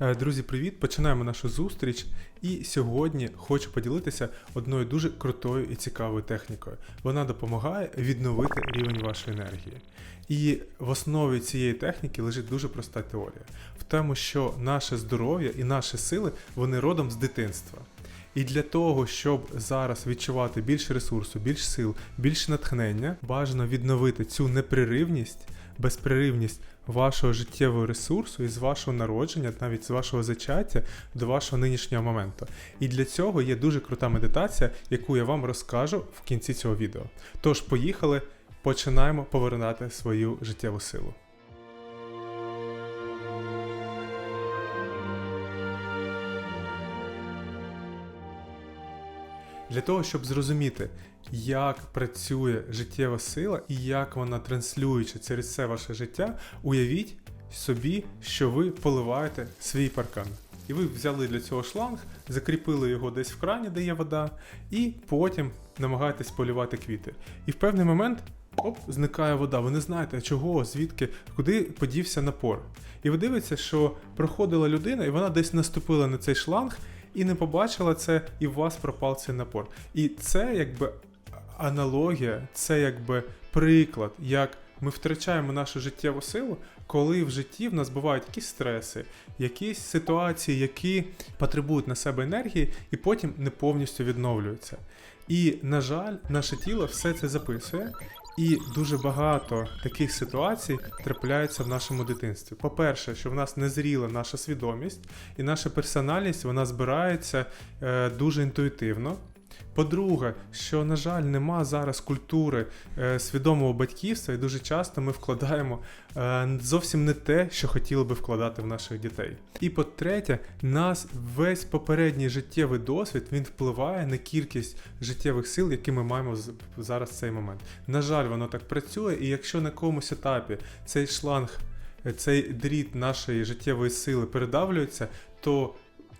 Е, Друзі, привіт! Починаємо нашу зустріч. І сьогодні хочу поділитися одною дуже крутою і цікавою технікою. Вона допомагає відновити рівень вашої енергії. І в основі цієї техніки лежить дуже проста теорія: в тому, що наше здоров'я і наші сили вони родом з дитинства. І для того, щоб зараз відчувати більше ресурсу, більш сил, більше натхнення, бажано відновити цю непреривність, безпреривність вашого життєвого ресурсу і з вашого народження, навіть з вашого зачаття до вашого нинішнього моменту. І для цього є дуже крута медитація, яку я вам розкажу в кінці цього відео. Тож, поїхали, починаємо повернати свою життєву силу. Для того, щоб зрозуміти, як працює життєва сила і як вона транслюючи через все ваше життя, уявіть собі, що ви поливаєте свій паркан. І ви взяли для цього шланг, закріпили його десь в крані, де є вода, і потім намагаєтесь полювати квіти. І в певний момент оп, зникає вода. Ви не знаєте, чого, звідки, куди подівся напор. І ви дивитеся, що проходила людина, і вона десь наступила на цей шланг і не побачила це, і у вас пропав цей напор. І це якби аналогія, це якби приклад, як ми втрачаємо нашу життєву силу, коли в житті в нас бувають якісь стреси, якісь ситуації, які потребують на себе енергії, і потім не повністю відновлюються. І, на жаль, наше тіло все це записує. І дуже багато таких ситуацій трапляється в нашому дитинстві. По-перше, що в нас не зріла наша свідомість, і наша персональність вона збирається е, дуже інтуїтивно. По-друге, що, на жаль, нема зараз культури е, свідомого батьківства, і дуже часто ми вкладаємо е, зовсім не те, що хотіли би вкладати в наших дітей. І по-третє, нас весь попередній життєвий досвід він впливає на кількість життєвих сил, які ми маємо зараз в цей момент. На жаль, воно так працює, і якщо на якомусь етапі цей шланг, е, цей дріт нашої життєвої сили передавлюється, то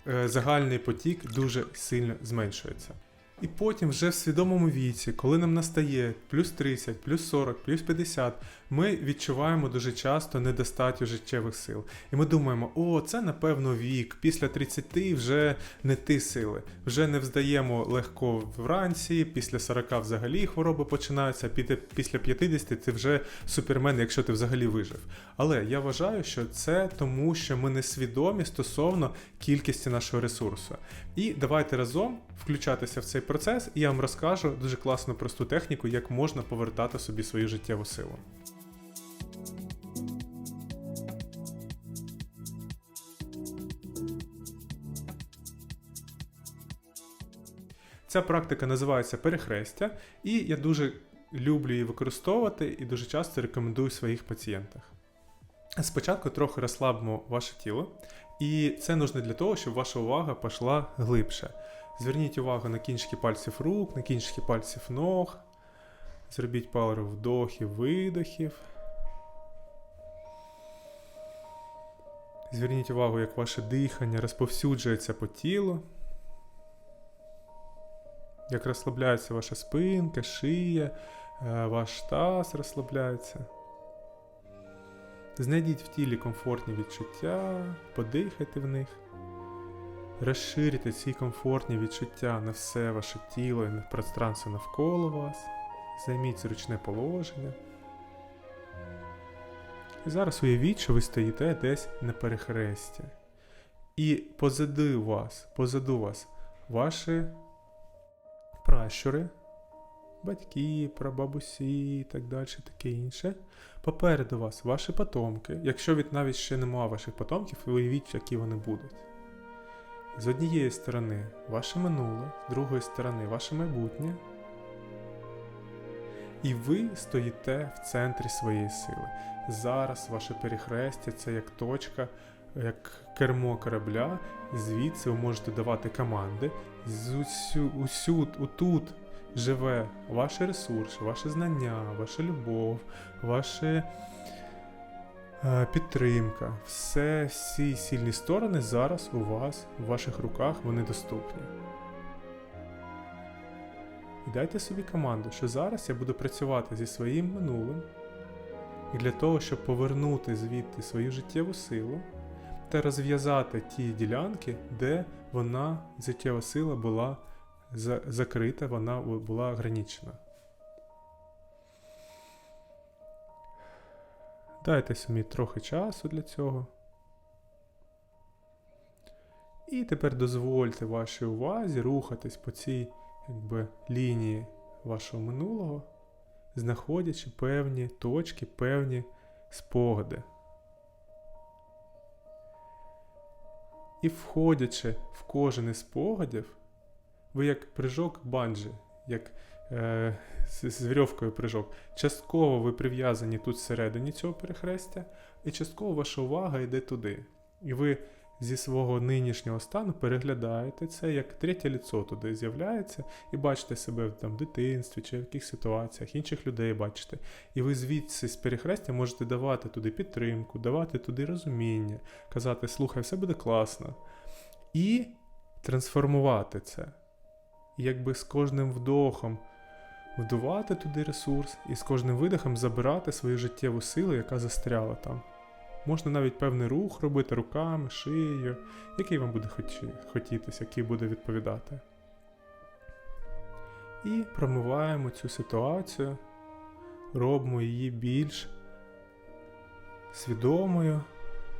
е, загальний потік дуже сильно зменшується. І потім, вже в свідомому віці, коли нам настає плюс 30, плюс 40, плюс 50, ми відчуваємо дуже часто недостатньо життєвих сил. І ми думаємо, о, це напевно вік, після 30 вже не ті сили, вже не вздаємо легко вранці, після 40 взагалі хвороби починаються, після 50 ти вже супермен, якщо ти взагалі вижив. Але я вважаю, що це тому, що ми не свідомі стосовно кількості нашого ресурсу. І давайте разом включатися в цей процес, і я вам розкажу дуже класну просту техніку, як можна повертати собі свою життєву силу. Ця практика називається перехрестя, і я дуже люблю її використовувати і дуже часто рекомендую своїх пацієнтах. Спочатку трохи розслабимо ваше тіло, і це нужно для того, щоб ваша увага пішла глибше. Зверніть увагу на кінчики пальців рук, на кінчики пальців ног. Зробіть пару вдохів, видохів. Зверніть увагу, як ваше дихання розповсюджується по тілу. Як розслабляється ваша спинка, шия, е, ваш таз розслабляється. Знайдіть в тілі комфортні відчуття, подихайте в них. Розширюйте ці комфортні відчуття на все ваше тіло і на пространство навколо вас. Займіть зручне положення. І зараз уявіть, що ви стоїте десь на перехресті. І позаду вас, позаду вас ваші пращури, батьки, прабабусі і так далі, таке інше. Попереду вас ваші потомки. Якщо від навіть ще немає ваших потомків, уявіть, які вони будуть. З однієї сторони ваше минуле, з другої сторони ваше майбутнє. І ви стоїте в центрі своєї сили. Зараз ваше перехрестя це як точка, як кермо корабля. Звідси ви можете давати команди. З усю, усюд, отут живе ваш ресурс, ваше знання, ваша любов, ваша е, підтримка. Все, всі сильні сторони зараз у вас, у ваших руках, вони доступні. І дайте собі команду, що зараз я буду працювати зі своїм минулим, і для того, щоб повернути звідти свою життєву силу, можете розв'язати ті ділянки, де вона, життєва сила, була закрита, вона була ограничена. Дайте собі трохи часу для цього. І тепер дозвольте вашій увазі рухатись по цій якби, лінії вашого минулого, знаходячи певні точки, певні спогади. І входячи в кожен із спогадів, ви як прижок банджі, як е, з, з вірьовкою прижок, Частково ви прив'язані тут всередині цього перехрестя, і частково ваша увага йде туди. І ви зі свого нинішнього стану переглядаєте це, як третє ліцо туди з'являється, і бачите себе в там, дитинстві чи в якихось ситуаціях, інших людей бачите. І ви звідси з перехрестя можете давати туди підтримку, давати туди розуміння, казати, слухай, все буде класно. І трансформувати це. І якби з кожним вдохом вдувати туди ресурс, і з кожним видихом забирати свою життєву силу, яка застряла там. Можна навіть певний рух робити руками, шиєю, який вам буде хоті- хотітися, який буде відповідати. І промиваємо цю ситуацію, робимо її більш свідомою,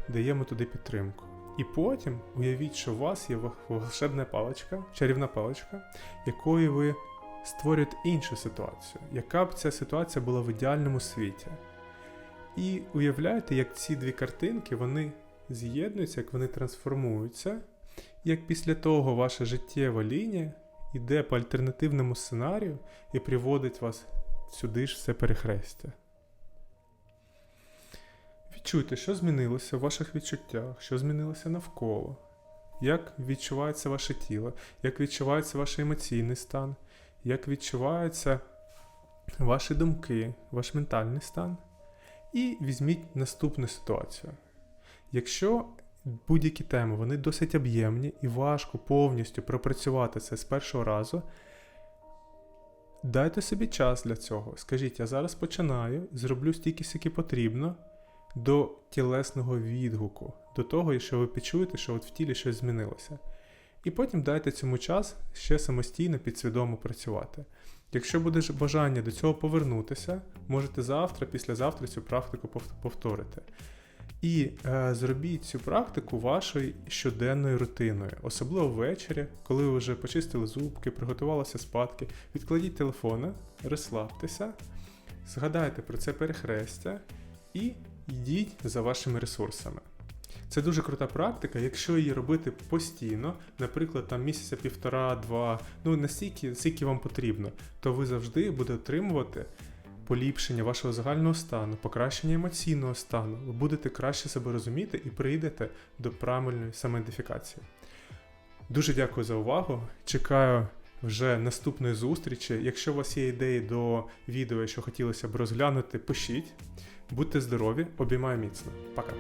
даємо туди підтримку. І потім уявіть, що у вас є волшебна паличка, чарівна паличка, якою ви створюєте іншу ситуацію, яка б ця ситуація була в ідеальному світі. І уявляєте, як ці дві картинки вони з'єднуються, як вони трансформуються, як після того ваша життєва лінія йде по альтернативному сценарію і приводить вас сюди ж все перехрестя. Відчуйте, що змінилося в ваших відчуттях, що змінилося навколо, як відчувається ваше тіло, як відчувається ваш емоційний стан, як відчуваються ваші думки, ваш ментальний стан. І візьміть наступну ситуацію. Якщо будь-які теми вони досить об'ємні і важко повністю пропрацювати це з першого разу, дайте собі час для цього. Скажіть, я зараз починаю, зроблю стільки, скільки потрібно до тілесного відгуку, до того, що ви почуєте, що от в тілі щось змінилося. І потім дайте цьому час ще самостійно підсвідомо працювати. Якщо буде бажання до цього повернутися, можете завтра, післязавтра цю практику повторити. І е, зробіть цю практику вашою щоденною рутиною, особливо ввечері, коли ви вже почистили зубки, приготувалися спадки. Відкладіть телефони, розслабтеся, згадайте про це перехрестя і йдіть за вашими ресурсами. Це дуже крута практика, якщо її робити постійно, наприклад, там місяця півтора-два, ну настільки, скільки вам потрібно, то ви завжди будете отримувати поліпшення вашого загального стану, покращення емоційного стану. Ви будете краще себе розуміти і прийдете до правильної самоідентифікації. Дуже дякую за увагу. Чекаю вже наступної зустрічі. Якщо у вас є ідеї до відео, що хотілося б розглянути, пишіть. Будьте здорові, обіймаю міцно. Пока.